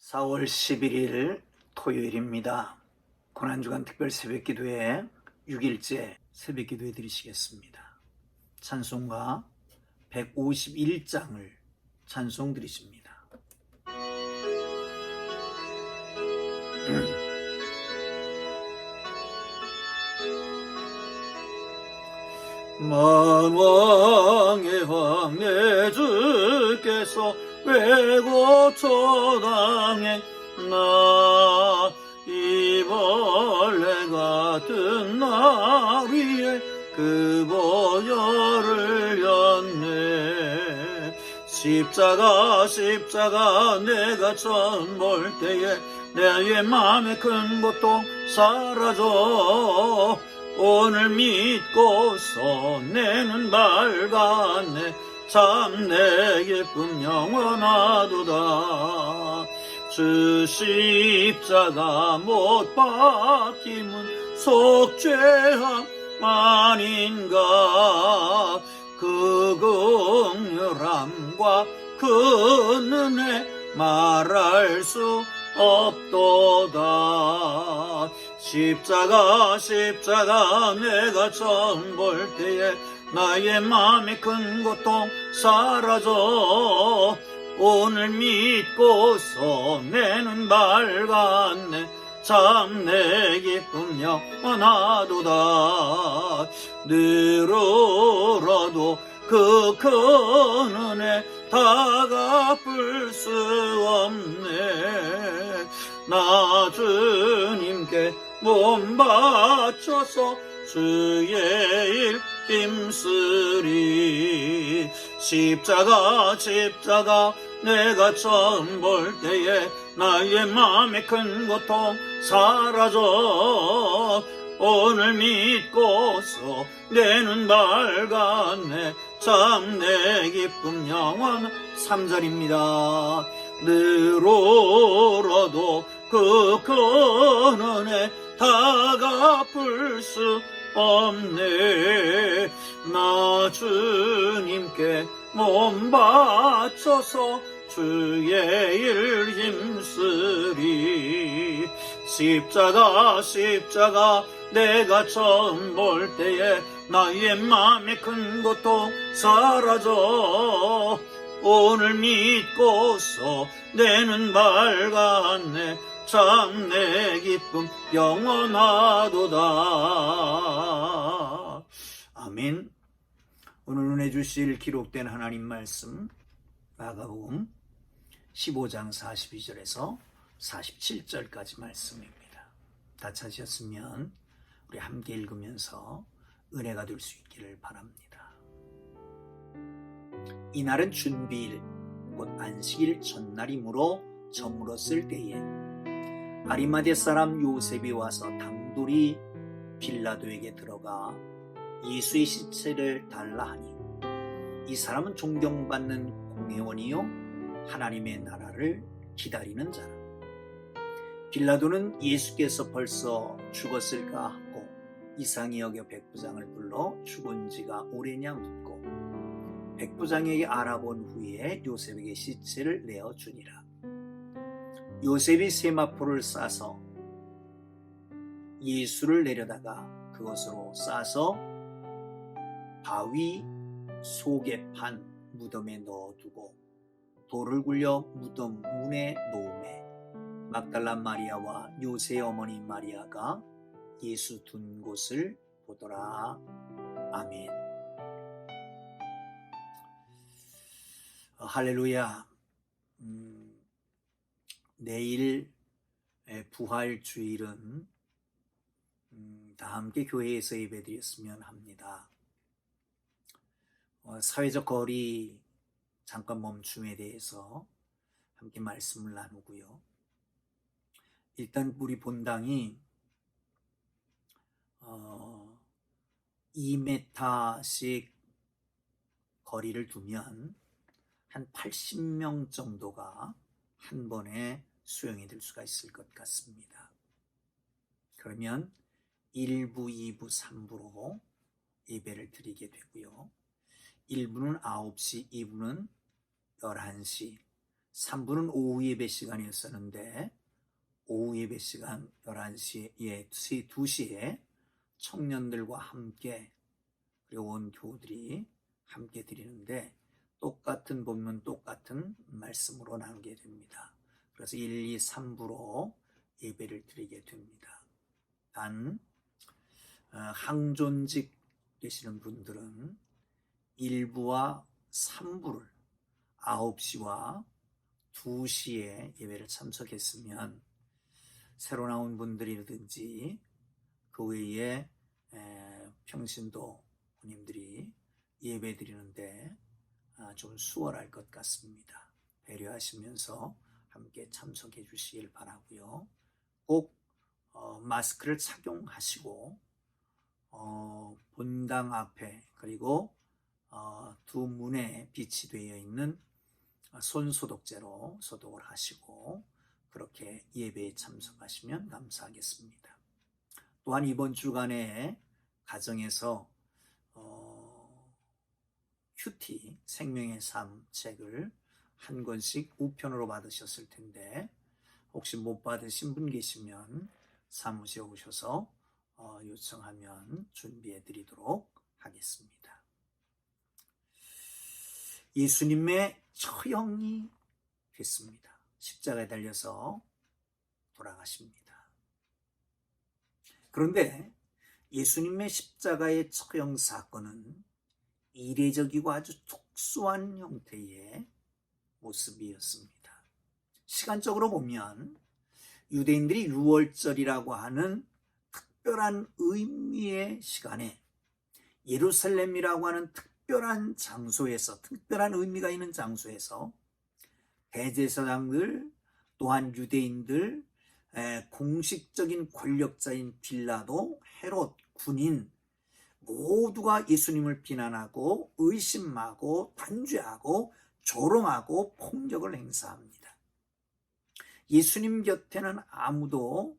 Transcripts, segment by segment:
4월 11일 토요일입니다. 고난주간 특별 새벽 기도회 6일째 새벽 기도해 드리시겠습니다. 찬송가 151장을 찬송 드리십니다. 만왕의 왕내 주께서 왜고초당해 나 이벌레 같은 나 위에 그 보혈을 였네 십자가 십자가 내가 처음 볼 때에 내 맘에 큰 고통 사라져. 오늘 믿고서 내는 밝았네 참 내 기쁨 영원하도다. 주 십자가 못 박힘은 속죄함 아닌가? 그 긍휼함과 그 은혜 말할 수 없도다. 십자가 십자가 내가 처음 볼 때에 나의 마음에 큰 고통 사라져 오늘 믿고서 내는 밝았네. 참 내 기쁨 영원하도다. 늘 울어도 그 큰 은혜 다 갚을 수 없네. 나 주님께 몸 바쳐서 주의 일 힘쓰리 십자가 십자가 내가 처음 볼 때에 나의 마음에 큰 고통 사라져. 오늘 믿고서 내는 밝았네. 참 내 기쁨 영원 3절입니다. 늘 울어도 그큰 은혜 다 갚을 수 없네. 나 주님께 몸 바쳐서 주의 일 힘쓰리. 십자가 십자가 내가 처음 볼 때에 나의 맘에 큰 고통 사라져. 오늘 믿고서 내는 밝았네 참 내 기쁨 영원하도다. 아멘. 오늘 은혜 주실 기록된 하나님 말씀 마가복음 15장 42절에서 47절까지 말씀입니다. 다 찾으셨으면 우리 함께 읽으면서 은혜가 될 수 있기를 바랍니다. 이날은 준비일 곧 안식일 전날이므로 저물었을 때에 아리마대 사람 요셉이 와서 당돌이 빌라도에게 들어가 예수의 시체를 달라 하니 이 사람은 존경받는 공회원이요 하나님의 나라를 기다리는 자라. 빌라도는 예수께서 벌써 죽었을까 하고 이상히 여겨 백부장을 불러 죽은 지가 오래냐 묻고 백부장에게 알아본 후에 요셉에게 시체를 내어 주니라 요셉이 세마포를 싸서 예수를 내려다가 그것으로 싸서 바위 속에 판 무덤에 넣어두고 돌을 굴려 무덤 문에 놓음에 막달라 마리아와 요새 어머니 마리아가 예수 둔 곳을 보더라. 아멘. 어, 할렐루야. 음, 내일 에, 부활 주일은 음, 다 함께 교회에서 예배드렸으면 합니다. 어, 사회적 거리 잠깐 멈춤에 대해서 함께 말씀을 나누고요. 일단 우리 본당이 어, 2m씩 거리를 두면 한 80명 정도가 한 번에 수용이 될 수가 있을 것 같습니다. 그러면 1부, 2부, 3부로 예배를 드리게 되고요. 1부는 9시, 2부는 11시, 3부는 오후 예배 시간이었었는데 오후 예배 시간 11시에 예, 2시에 청년들과 함께 그리고 온 교우들이 함께 드리는데 똑같은 본문 똑같은 말씀으로 나누게 됩니다. 그래서 1, 2, 3부로 예배를 드리게 됩니다. 단 어, 항존직 되시는 분들은 1부와 3부를 9시와 2시에 예배를 참석했으면 새로 나온 분들이라든지 그 외에 에, 평신도 분님들이 예배 드리는데 아, 좀 수월할 것 같습니다. 배려하시면서 함께 참석해 주시길 바라고요. 꼭 어, 마스크를 착용하시고 어, 본당 앞에 그리고 어, 두 문에 비치 되어 있는 손 소독제로 소독을 하시고 그렇게 예배에 참석하시면 감사하겠습니다. 또한 이번 주간에 가정에서 어, 큐티 생명의 삶 책을 한 권씩 우편으로 받으셨을 텐데 혹시 못 받으신 분 계시면 사무실에 오셔서 어, 요청하면 준비해 드리도록 하겠습니다. 예수님의 처형이 됐습니다. 십자가에 달려서 돌아가십니다. 그런데 예수님의 십자가의 처형 사건은 이례적이고 아주 특수한 형태의 모습이었습니다. 시간적으로 보면 유대인들이 6월절이라고 하는 특별한 의미의 시간에 예루살렘이라고 하는 특별한 장소에서 특별한 의미가 있는 장소에서 대제사장들 또한 유대인들 공식적인 권력자인 빌라도 헤롯 군인 모두가 예수님을 비난하고 의심하고 단죄하고 조롱하고 폭력을 행사합니다. 예수님 곁에는 아무도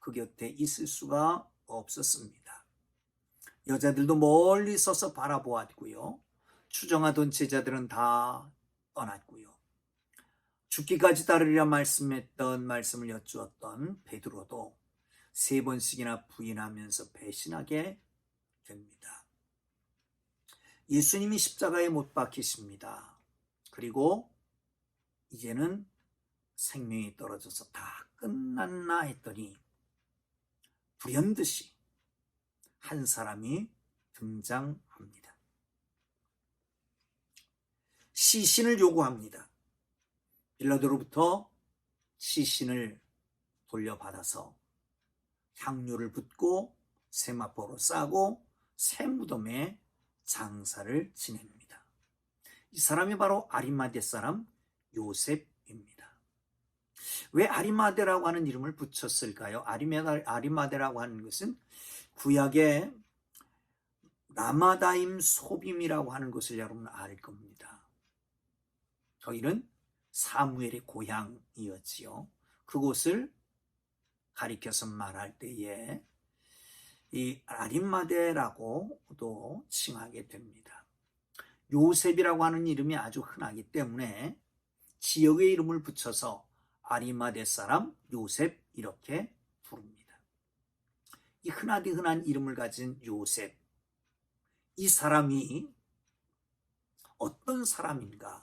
그 곁에 있을 수가 없었습니다. 여자들도 멀리 서서 바라보았고요. 추정하던 제자들은 다 떠났고요. 죽기까지 따르리라 말씀했던 말씀을 여쭈었던 베드로도 세 번씩이나 부인하면서 배신하게 됩니다. 예수님이 십자가에 못 박히십니다. 그리고 이제는 생명이 떨어져서 다 끝났나 했더니 불현듯이 한 사람이 등장합니다. 시신을 요구합니다. 빌라도로부터 시신을 돌려받아서 향료를 붓고 세마포로 싸고 새 무덤에 장사를 지냅니다. 이 사람이 바로 아리마대 사람 요셉입니다. 왜 아리마대라고 하는 이름을 붙였을까요? 아리마대, 아리마대라고 하는 것은 구약의 라마다임 소빔이라고 하는 것을 여러분 알 겁니다. 저희는 사무엘의 고향이었지요. 그곳을 가리켜서 말할 때에 이 아림마데라고도 칭하게 됩니다. 요셉이라고 하는 이름이 아주 흔하기 때문에 지역의 이름을 붙여서 아리마데 사람 요셉 이렇게 부릅니다. 이 흔하디 흔한 이름을 가진 요셉 이 사람이 어떤 사람인가를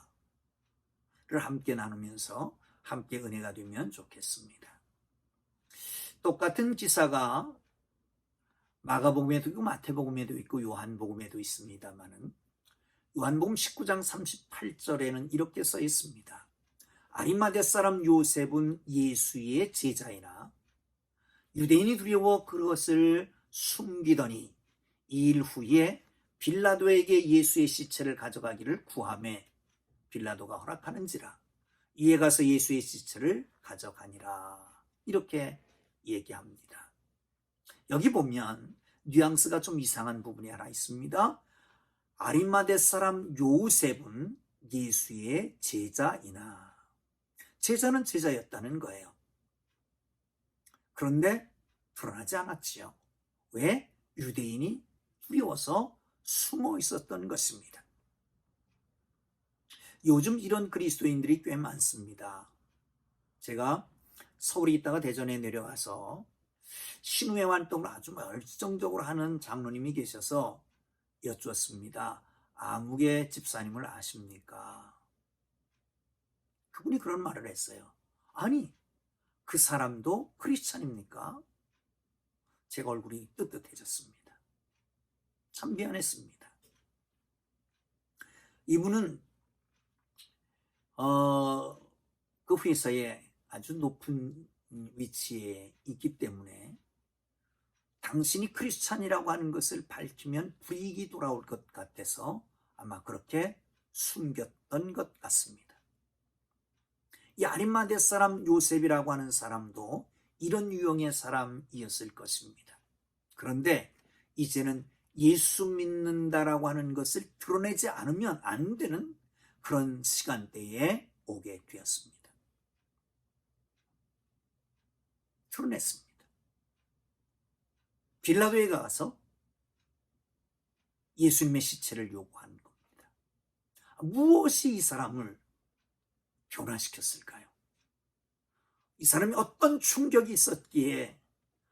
함께 나누면서 함께 은혜가 되면 좋겠습니다. 똑같은 기사가 마가복음에도 있고 마태복음에도 있고 요한복음에도 있습니다만은 요한복음 19장 38절에는 이렇게 써 있습니다. 아리마대 사람 요셉은 예수의 제자이나 유대인이 두려워 그것을 숨기더니 일 후에 빌라도에게 예수의 시체를 가져가기를 구함에 빌라도가 허락하는지라 이에 가서 예수의 시체를 가져가니라 이렇게 얘기합니다. 여기 보면 뉘앙스가 좀 이상한 부분이 하나 있습니다. 아리마대 사람 요셉은 예수의 제자이나 제자는 제자였다는 거예요. 그런데 드러나지 않았지요. 왜? 유대인이 두려워서 숨어 있었던 것입니다. 요즘 이런 그리스도인들이 꽤 많습니다. 제가 서울에 있다가 대전에 내려와서 신우회 활동을 아주 열정적으로 하는 장로님이 계셔서 여쭈었습니다. 아무개 집사님을 아십니까? 그분이 그런 말을 했어요. 아니, 그 사람도 크리스찬입니까? 제가 얼굴이 뜨뜻해졌습니다. 참 미안했습니다. 이분은 어, 그 회사에 아주 높은 위치에 있기 때문에 당신이 크리스찬이라고 하는 것을 밝히면 불이익이 돌아올 것 같아서 아마 그렇게 숨겼던 것 같습니다. 이 아리마대 사람 요셉이라고 하는 사람도 이런 유형의 사람이었을 것입니다. 그런데 이제는 예수 믿는다라고 하는 것을 드러내지 않으면 안 되는 그런 시간대에 오게 되었습니다. 드러냈습니다. 빌라도에 가서 예수님의 시체를 요구한 겁니다. 무엇이 이 사람을 변화시켰을까요? 이 사람이 어떤 충격이 있었기에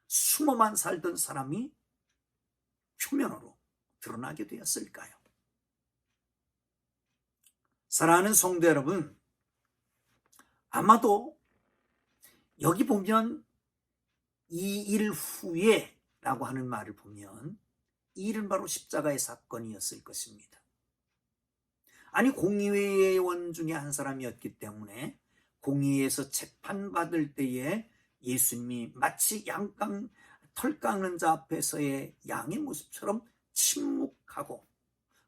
숨어만 살던 사람이 표면으로 드러나게 되었을까요? 사랑하는 성도 여러분, 아마도 여기 보면 이 일 후에 라고 하는 말을 보면 이 일은 바로 십자가의 사건이었을 것입니다. 아니 공의회원 중에 한 사람이었기 때문에 공의회에서 재판받을 때에 예수님이 마치 양깡 털 깎는 자 앞에서의 양의 모습처럼 침묵하고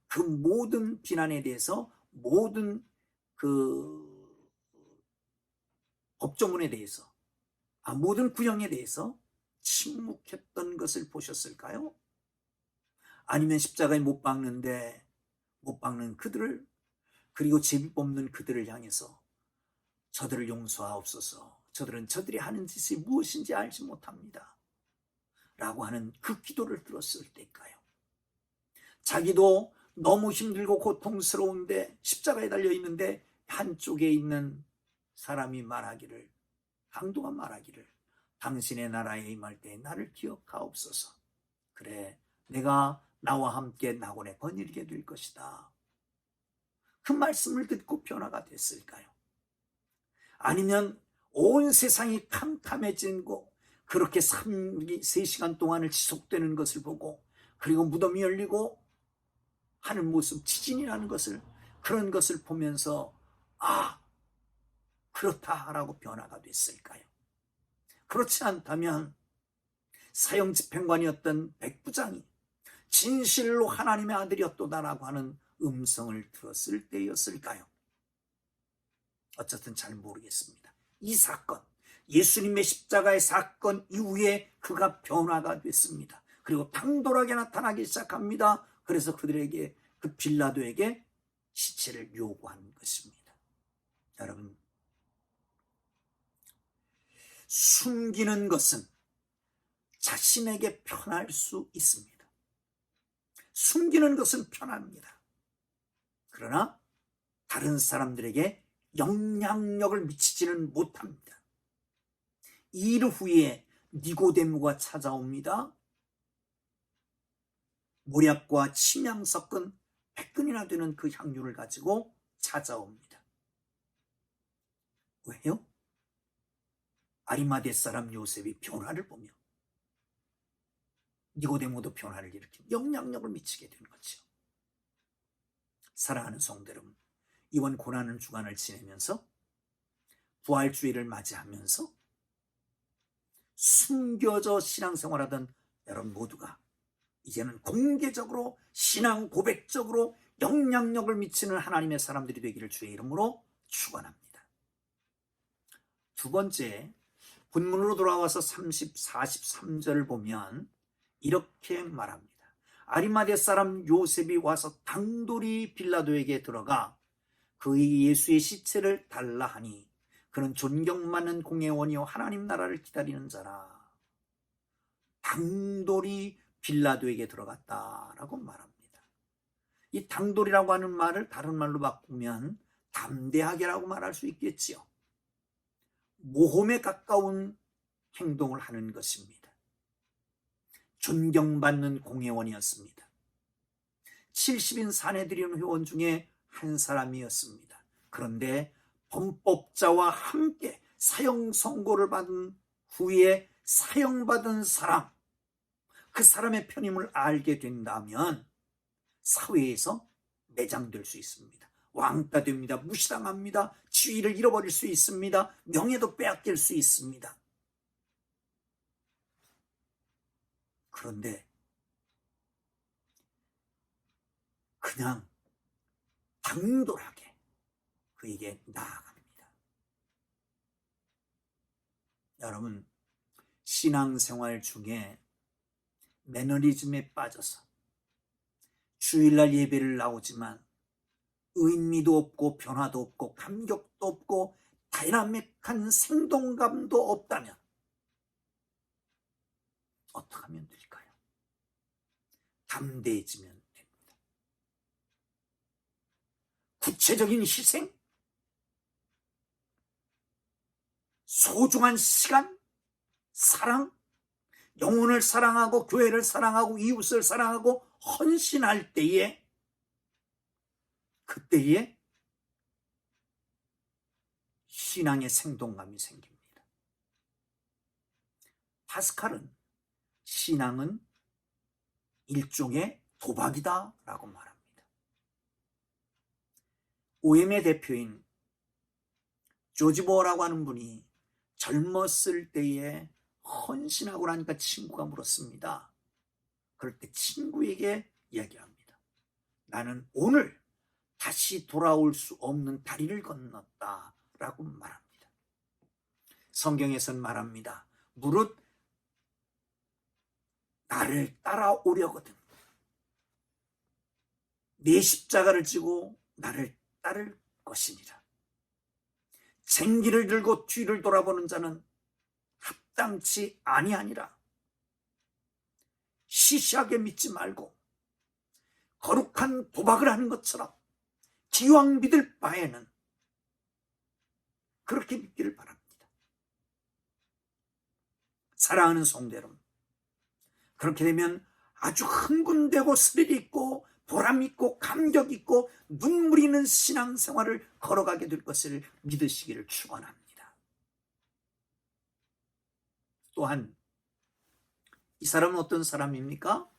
그 모든 비난에 대해서 모든 그 법조문에 대해서 아, 모든 구형에 대해서 침묵했던 것을 보셨을까요? 아니면 십자가에 못 박는데 못 박는 그들을 그리고 제비 뽑는 그들을 향해서 저들을 용서하옵소서. 저들은 저들이 하는 짓이 무엇인지 알지 못합니다. 라고 하는 그 기도를 들었을 때일까요? 자기도 너무 힘들고 고통스러운데 십자가에 달려 있는데 한쪽에 있는 사람이 말하기를 강도가 말하기를 당신의 나라에 임할 때 나를 기억하옵소서. 그래 내가 나와 함께 낙원에 번일게 될 것이다. 그 말씀을 듣고 변화가 됐을까요? 아니면 온 세상이 캄캄해진 거 그렇게 3, 3시간 동안을 지속되는 것을 보고 그리고 무덤이 열리고 하는 모습 지진이 나는 것을 그런 것을 보면서 아 그렇다라고 변화가 됐을까요? 그렇지 않다면 사형 집행관이었던 백부장이 진실로 하나님의 아들이었도다라고 하는 음성을 들었을 때였을까요? 어쨌든 잘 모르겠습니다. 이 사건, 예수님의 십자가의 사건 이후에 그가 변화가 됐습니다. 그리고 당돌하게 나타나기 시작합니다. 그래서 그들에게 그 빌라도에게 시체를 요구한 것입니다. 여러분, 숨기는 것은 자신에게 편할 수 있습니다. 숨기는 것은 편합니다. 그러나 다른 사람들에게 영향력을 미치지는 못합니다. 일 후에 니고데모가 찾아옵니다. 모략과 침향 섞은 100근이나 되는 그 향유를 가지고 찾아옵니다. 왜요? 아리마대 사람 요셉이 변화를 보며 니고데모도 변화를 일으킨 영향력을 미치게 된 거죠. 사랑하는 성도 여러분, 이번 고난의 주간을 지내면서 부활주의를 맞이하면서 숨겨져 신앙생활하던 여러분 모두가 이제는 공개적으로 신앙 고백적으로 영향력을 미치는 하나님의 사람들이 되기를 주의 이름으로 축원합니다. 두 번째 본문으로 돌아와서 30, 43절을 보면 이렇게 말합니다. 아리마대 사람 요셉이 와서 당돌이 빌라도에게 들어가 그의 예수의 시체를 달라 하니 그는 존경받는 공회원이요 하나님 나라를 기다리는 자라. 당돌이 빌라도에게 들어갔다라고 말합니다. 이 당돌이라고 하는 말을 다른 말로 바꾸면 담대하게라고 말할 수 있겠지요. 모험에 가까운 행동을 하는 것입니다. 존경받는 공회원이었습니다. 70인 사내들인 회원 중에 한 사람이었습니다. 그런데 범법자와 함께 사형 선고를 받은 후에 사형받은 사람, 그 사람의 편임을 알게 된다면 사회에서 매장될 수 있습니다. 왕따 됩니다. 무시당합니다. 지위를 잃어버릴 수 있습니다. 명예도 빼앗길 수 있습니다. 그런데 그냥 당돌하게 그에게 나아갑니다. 여러분, 신앙생활 중에 매너리즘에 빠져서 주일날 예배를 나오지만 의미도 없고 변화도 없고 감격도 없고 다이나믹한 생동감도 없다면 어떻게 하면 될까요? 담대해지면 됩니다. 구체적인 희생, 소중한 시간, 사랑, 영혼을 사랑하고 교회를 사랑하고 이웃을 사랑하고 헌신할 때에 그때에 신앙의 생동감이 생깁니다. 파스칼은 신앙은 일종의 도박이다 라고 말합니다. OM의 대표인 조지보어라고 하는 분이 젊었을 때에 헌신하고 나니까 친구가 물었습니다. 그럴 때 친구에게 이야기합니다. 나는 오늘 다시 돌아올 수 없는 다리를 건넜다. 라고 말합니다. 성경에선 말합니다. 무릇 나를 따라오려거든. 내 십자가를 지고 나를 따를 것이니라. 쟁기를 들고 뒤를 돌아보는 자는 합당치 아니하니라. 시시하게 믿지 말고 거룩한 도박을 하는 것처럼 기왕 믿을 바에는 그렇게 믿기를 바랍니다. 사랑하는 성도 여러분, 그렇게 되면 아주 흥분되고 스릴 있고 보람 있고 감격 있고 눈물 있는 신앙생활을 걸어가게 될 것을 믿으시기를 축원합니다. 또한 이 사람은 어떤 사람입니까?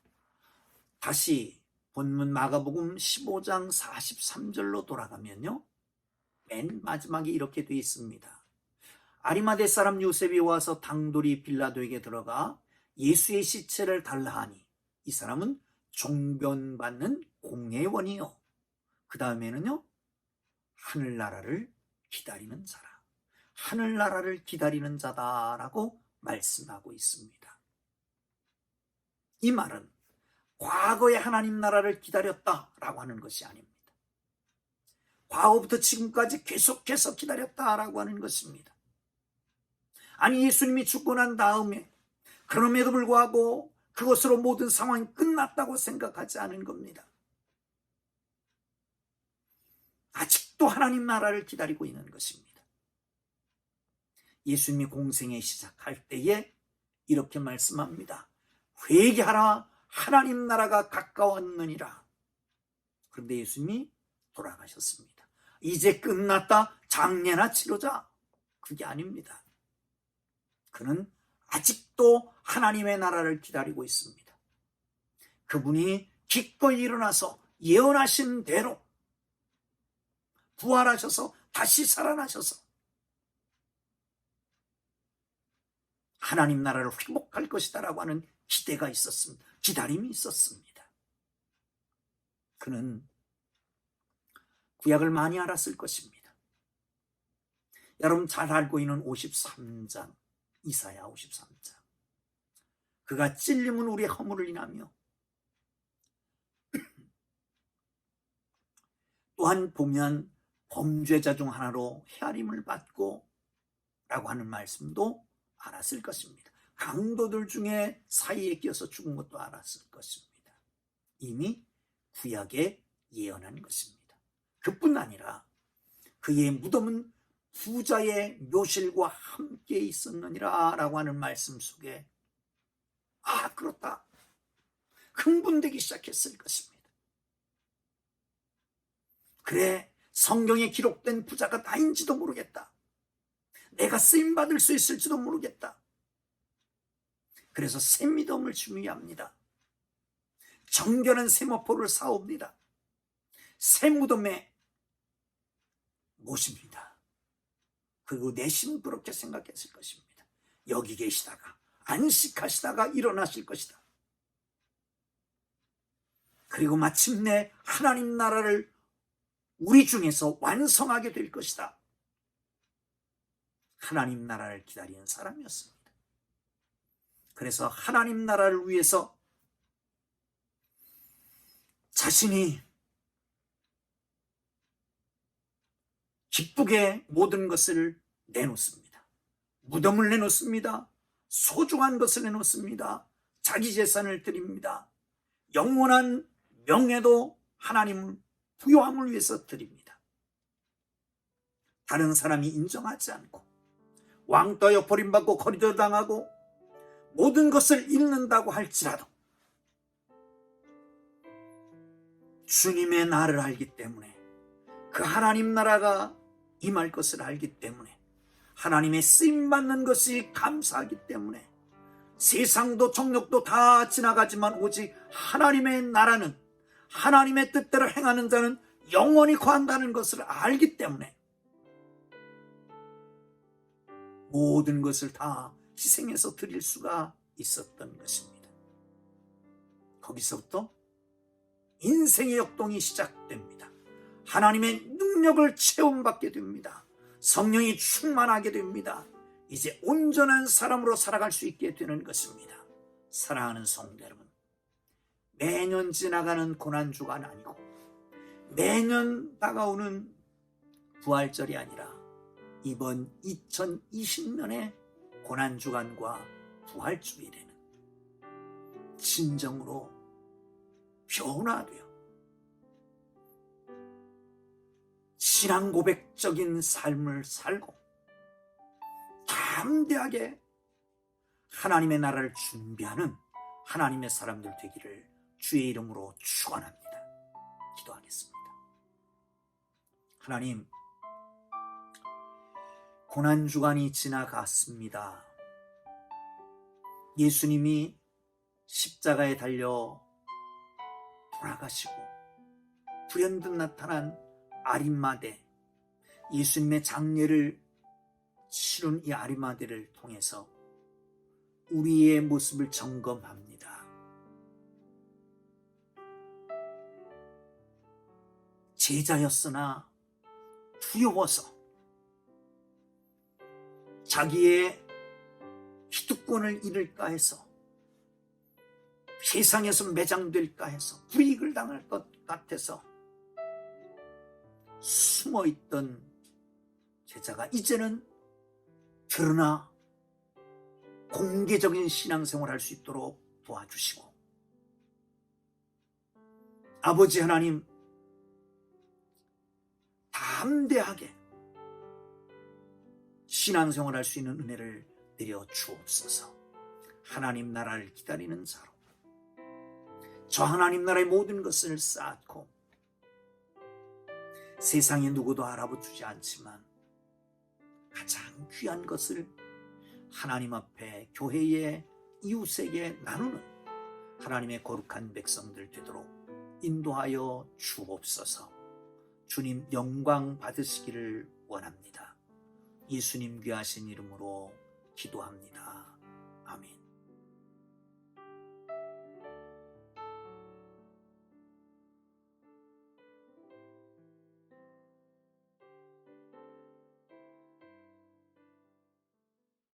다시 본문 마가복음 15장 43절로 돌아가면요. 맨 마지막에 이렇게 되어 있습니다. 아리마대 사람 요셉이 와서 당돌이 빌라도에게 들어가 예수의 시체를 달라 하니 이 사람은 종변받는 공회원이요. 그 다음에는요. 하늘나라를 기다리는 자라. 하늘나라를 기다리는 자다라고 말씀하고 있습니다. 이 말은 과거에 하나님 나라를 기다렸다라고 하는 것이 아닙니다. 과거부터 지금까지 계속해서 기다렸다라고 하는 것입니다. 아니 예수님이 죽고 난 다음에 그럼에도 불구하고 그것으로 모든 상황이 끝났다고 생각하지 않은 겁니다. 아직도 하나님 나라를 기다리고 있는 것입니다. 예수님이 공생에 시작할 때에 이렇게 말씀합니다. 회개하라 하나님 나라가 가까웠느니라. 그런데 예수님이 돌아가셨습니다. 이제 끝났다 장례나 치르자. 그게 아닙니다. 그는 아직도 하나님의 나라를 기다리고 있습니다. 그분이 기꺼이 일어나서 예언하신 대로 부활하셔서 다시 살아나셔서 하나님 나라를 회복할 것이다라고 하는 기대가 있었습니다. 기다림이 있었습니다. 그는 구약을 많이 알았을 것입니다. 여러분 잘 알고 있는 53장, 이사야 53장. 그가 찔림은 우리의 허물을 인하며 또한 보면 범죄자 중 하나로 헤아림을 받고 라고 하는 말씀도 알았을 것입니다. 강도들 중에 사이에 끼어서 죽은 것도 알았을 것입니다. 이미 구약에 예언한 것입니다. 그뿐 아니라 그의 무덤은 부자의 묘실과 함께 있었느니라 라고 하는 말씀 속에 아 그렇다 흥분되기 시작했을 것입니다. 그래 성경에 기록된 부자가 나인지도 모르겠다. 내가 쓰임 받을 수 있을지도 모르겠다. 그래서 새 믿음을 준비합니다. 정결한 세마포를 사옵니다. 새 무덤에 모십니다. 그리고 내심 그렇게 생각했을 것입니다. 여기 계시다가 안식하시다가 일어나실 것이다. 그리고 마침내 하나님 나라를 우리 중에서 완성하게 될 것이다. 하나님 나라를 기다리는 사람이었습니다. 그래서 하나님 나라를 위해서 자신이 기쁘게 모든 것을 내놓습니다. 무덤을 내놓습니다. 소중한 것을 내놓습니다. 자기 재산을 드립니다. 영원한 명예도 하나님 부요함을 위해서 드립니다. 다른 사람이 인정하지 않고 왕떠여 버림받고 거리도 당하고 모든 것을 잃는다고 할지라도 주님의 나를 알기 때문에 그 하나님 나라가 임할 것을 알기 때문에 하나님의 쓰임 받는 것이 감사하기 때문에 세상도 정력도 다 지나가지만 오직 하나님의 나라는 하나님의 뜻대로 행하는 자는 영원히 거한다는 것을 알기 때문에 모든 것을 다 희생해서 드릴 수가 있었던 것입니다. 거기서부터 인생의 역동이 시작됩니다. 하나님의 능력을 체험받게 됩니다. 성령이 충만하게 됩니다. 이제 온전한 사람으로 살아갈 수 있게 되는 것입니다. 사랑하는 성도 여러분, 매년 지나가는 고난주간 아니고 매년 다가오는 부활절이 아니라 이번 2020년의 고난 주간과 부활 주일에는 진정으로 변화되어 신앙 고백적인 삶을 살고 담대하게 하나님의 나라를 준비하는 하나님의 사람들 되기를 주의 이름으로 축원합니다. 기도하겠습니다. 하나님 고난 주간이 지나갔습니다. 예수님이 십자가에 달려 돌아가시고 불현듯 나타난 아림마대 예수님의 장례를 치른 이 아리마대를 통해서 우리의 모습을 점검합니다. 제자였으나 두려워서 자기의 기득권을 잃을까 해서 세상에서 매장될까 해서 불이익을 당할 것 같아서 숨어 있던 제자가 이제는 드러나 공개적인 신앙생활 할수 있도록 도와주시고 아버지 하나님 담대하게 신앙생활 할 수 있는 은혜를 내려 주옵소서. 하나님 나라를 기다리는 자로. 저 하나님 나라의 모든 것을 쌓고 세상에 누구도 알아보주지 않지만 가장 귀한 것을 하나님 앞에 교회의 이웃에게 나누는 하나님의 거룩한 백성들 되도록 인도하여 주옵소서. 주님 영광 받으시기를 원합니다. 예수님 귀하신 이름으로 기도합니다.